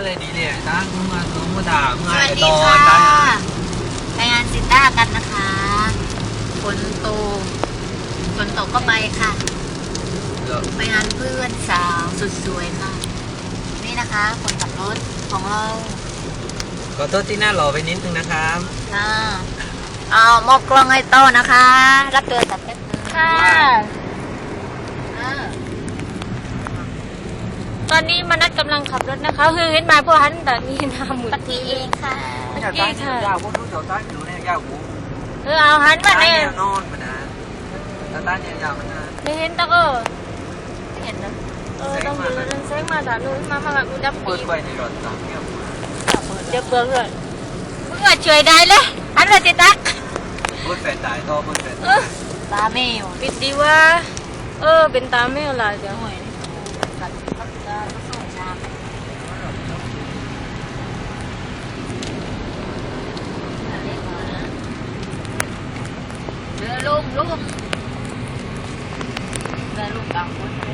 อะไรดีเลยตั้งมาลงมาด่าสเมื่อวัสไอ้ดีตอค่ะนตั้งไปงานซิต้ากันนะคะฝนตกฝนตกก็ไปค่ะ ไปงานเพื่อนสาวสุดสวยค่ะ นี่นะคะคนขับรถของเราขอโทษที่หน้าหล่อไปนิดนึงนะครับค่ะเอามอบกล้องให้โต้นะคะ รับเตือนตัดเพชรค่ะอ่า ตอนนี้มานัดกำลังขับรถนะคะคือเห็นมาพวกฮันแต่มีน้ำหมุนปฏิเองค่ะเมื่อกี้ค่ะยาวพวกนู้นแถวใต้ไปดูเนี่ยยาวกูเออเอาฮันมาใต้เนี่ยแนวนอนมานะแต่ใต้เนี่ยยาวมันนะไม่เห็นตะก็เห็นนะเออต้องดูนั่นแซงมาด่านู้นมามาแบบกูจับเปิปีดไฟในรถตามเงี้ยเดี๋ยวเบื่อเลยมึงอะช่วยได้เลยฮันเลยติตักเปิดแฟนตายต่อเปิดแฟนเออตาไม่อยู่ปิดดีว่า เออ เป็นตาไม่เอาละเดี๋ยว หน่วยนี่กัด กัดกัดส่